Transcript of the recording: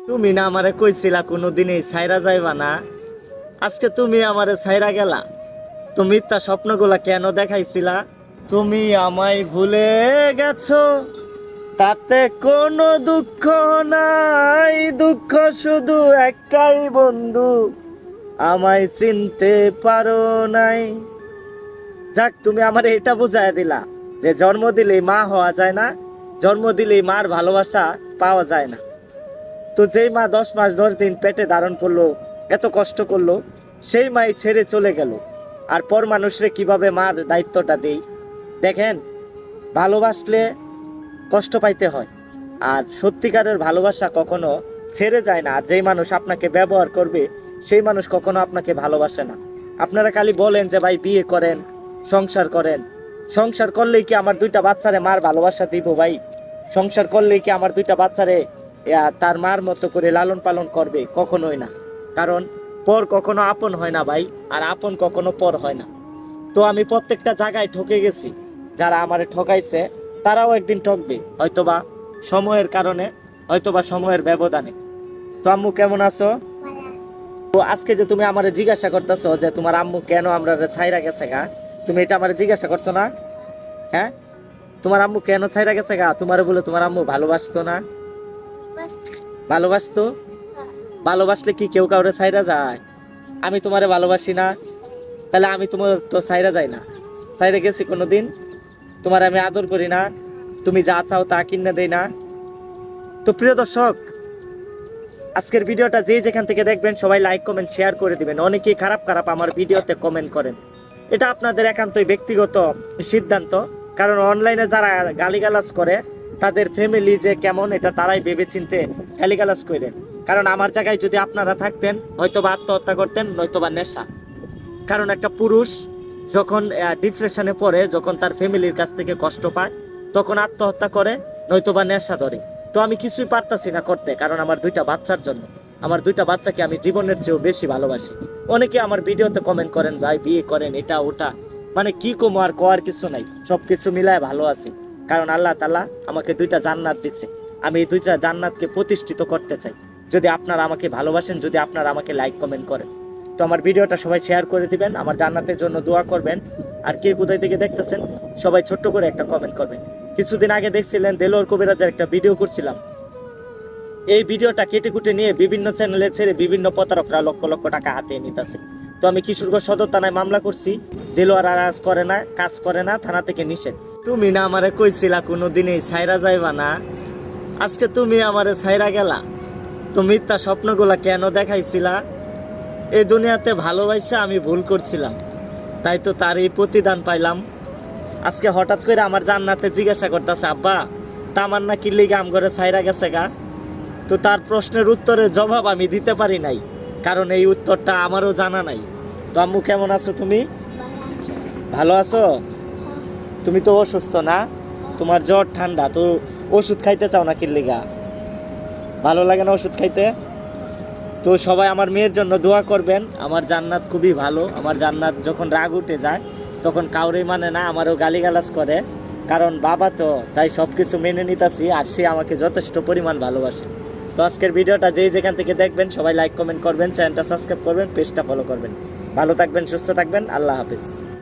তুমি না আমারে কইছিলা কোনোদিন এই সাইরা যাইবা না। আজকে তুমি আমারে সাইরা গেলা। তুমি মিথ্যা স্বপ্নগুলা কেন দেখাইছিলা? তুমি আমায় ভুলে গেছো। তাতে কোনো দুঃখ নাই। দুঃখ শুধু একটাই বন্ধু। আমায় চিনতে পারো নাই। যাক, তুমি আমার এটা বুঝাই দিলা যে জন্ম দিলেই মা হওয়া যায় না। জন্ম দিলেই মার ভালোবাসা পাওয়া যায় না। তো যেই মা দশ মাস দশ দিন পেটে ধারণ করল, এত কষ্ট করল, সেই মাই ছেড়ে চলে গেল। আর পর মানুষরে কীভাবে মার দায়িত্বটা দেই? দেখেন, ভালোবাসলে কষ্ট পাইতে হয়, আর সত্যিকারের ভালোবাসা কখনো ছেড়ে যায় না। আর যেই মানুষ আপনাকে ব্যবহার করবে, সেই মানুষ কখনো আপনাকে ভালোবাসে না। আপনারা খালি বলেন যে, ভাই, বিয়ে করেন, সংসার করেন। সংসার করলেই কি আমার দুইটা বাচ্চারে মার ভালোবাসা দিব ভাই? সংসার করলেই কি আমার দুইটা বাচ্চারে তার মার মতো করে লালন পালন করবে, কখনোই না। কারণ পর কখনো আপন হয় না ভাই, আর আপন কখনো পর হয় না। তো আমি প্রত্যেকটা জায়গায় ঠকে গেছি। যারা আমারে ঠকাইছে, তারাও একদিন ঠকবে, হয়তোবা সময়ের কারণে, হয়তোবা সময়ের ব্যবধানে। তো আম্মু, কেমন আছো? তো আজকে যে তুমি আমার জিজ্ঞাসা করতেছো যে তোমার আম্মু কেন আমরা ছাইরা গেছে গা, তুমি এটা আমারে জিজ্ঞাসা করছ না? হ্যাঁ? তোমার আম্মু কেন ছাইরা গেছে গা? তোমার বলে তোমার আম্মু ভালোবাসতো না। ভালোবাসতো? ভালোবাসলে কি কেউ কাউরে ছাইরা যায়? আমি তোমারে ভালোবাসি না, তাহলে আমি তোমার তো ছাইরা যাই না। ছাইরা গেছি কোনো দিন তোমার আমি আদর করি না, তুমি যা চাও তা কিনে দেই না। তো প্রিয় দর্শক, আজকের ভিডিওটা যে যেখান থেকে দেখবেন, সবাই লাইক কমেন্ট শেয়ার করে দিবেন। অনেকেই খারাপ খারাপ আমার ভিডিওতে কমেন্ট করেন। এটা আপনাদের একান্তই ব্যক্তিগত সিদ্ধান্ত, কারণ অনলাইনে যারা গালিগালাজ করে তাদের ফ্যামিলি যে কেমন, এটা তারাই ভেবে চিনতে গালিগালাজ করেন কারণ আমার জায়গায় যদি আপনারা থাকতেন হয়তো বা আত্মহত্যা করতেন নয়তো বা নেশা। কারণ একটা পুরুষ যখন ডিপ্রেশনে পড়ে, যখন তার ফ্যামিলির কাছ থেকে কষ্ট পায়, তখন আত্মহত্যা করে নয়তো বা নেশা ধরে। তো আমি কিছুই পারতাছি না করতে, কারণ আমার দুইটা বাচ্চার জন্য। আমার দুইটা বাচ্চাকে আমি জীবনের চেয়েও বেশি ভালোবাসি। অনেকে আমার ভিডিওতে কমেন্ট করেন, ভাই, বিয়ে করেন, এটা, ওটা। মানে কি কমো আর কোয়ার কিছু নাই সব কিছু মিলায় ভালো আছি। কারণ আল্লাহ তালা আমাকে দুইটা জান্নাত দিচ্ছে আমি এই দুইটা জান্নাতকে প্রতিষ্ঠিত করতে চাই। যদি আপনারা আমাকে ভালোবাসেন, যদি আপনারা আমাকে লাইক কমেন্ট করেন। তো আমার ভিডিওটা সবাই শেয়ার করে দিবেন, আমার জান্নাতের জন্য দোয়া করবেন। আর কে কোথায় থেকে দেখতেছেন, সবাই ছোট্ট করে একটা কমেন্ট করবেন। কিছুদিন আগে দেখছিলেন দেলোর কবিরাজের একটা ভিডিও করছিলাম। এই ভিডিওটা কেটে কুটে নিয়ে বিভিন্ন চ্যানেলে ছেড়ে বিভিন্ন প্রতারকরা লক্ষ লক্ষ টাকা হাতিয়ে নিতেছে। তো আমি কিশোরগঞ্জ সদর থানায় মামলা করছি। দেলোয়ার আর আজ করে না, কাজ করে না, থানা থেকে নিষেধ। তুমি না আমারে কইছিলা কোনোদিন এই সাইরা যাইবা না। আজকে তুমি আমারে সাইরা গেলা। তো মিথ্যা স্বপ্নগুলা কেন দেখাইছিলা? এই দুনিয়াতে ভালোবাসা আমি ভুল করছিলাম। তাই তো তার এই প্রতিদান পাইলাম। আজকে হঠাৎ করে আমার জান্নাতে জিজ্ঞাসা করতেছে, আব্বা তামার না কি লিগে আম ঘরে সাইরা গেছে গা? তো তার প্রশ্নের উত্তরের জবাব আমি দিতে পারি নাই, কারণ এই উত্তরটা আমারও জানা নাই। তো আম্মু, কেমন আছো তুমি? ভালো আছো? তুমি তো অসুস্থ না? তোমার জ্বর, ঠান্ডা, তো ওষুধ খাইতে চাও না কিল্লিগা ভালো লাগে না ওষুধ খাইতে? তো সবাই আমার মেয়ের জন্য দোয়া করবেন। আমার জান্নাত খুবই ভালো। আমার জান্নাত যখন রাগ উঠে যায়, তখন কাউরেই মানে না, আমারও গালিগালাজ করে। কারণ বাবা তো, তাই সব কিছু মেনে নিতেছি, আর সে আমাকে যথেষ্ট পরিমাণ ভালোবাসে। তো আজকের ভিডিওটা যেই যেখান থেকে দেখবেন, সবাই লাইক কমেন্ট করবেন চ্যানেলটা সাবস্ক্রাইব করবেন পেজটা ফলো করবেন। ভালো থাকবেন, সুস্থ থাকবেন, আল্লাহ হাফিজ।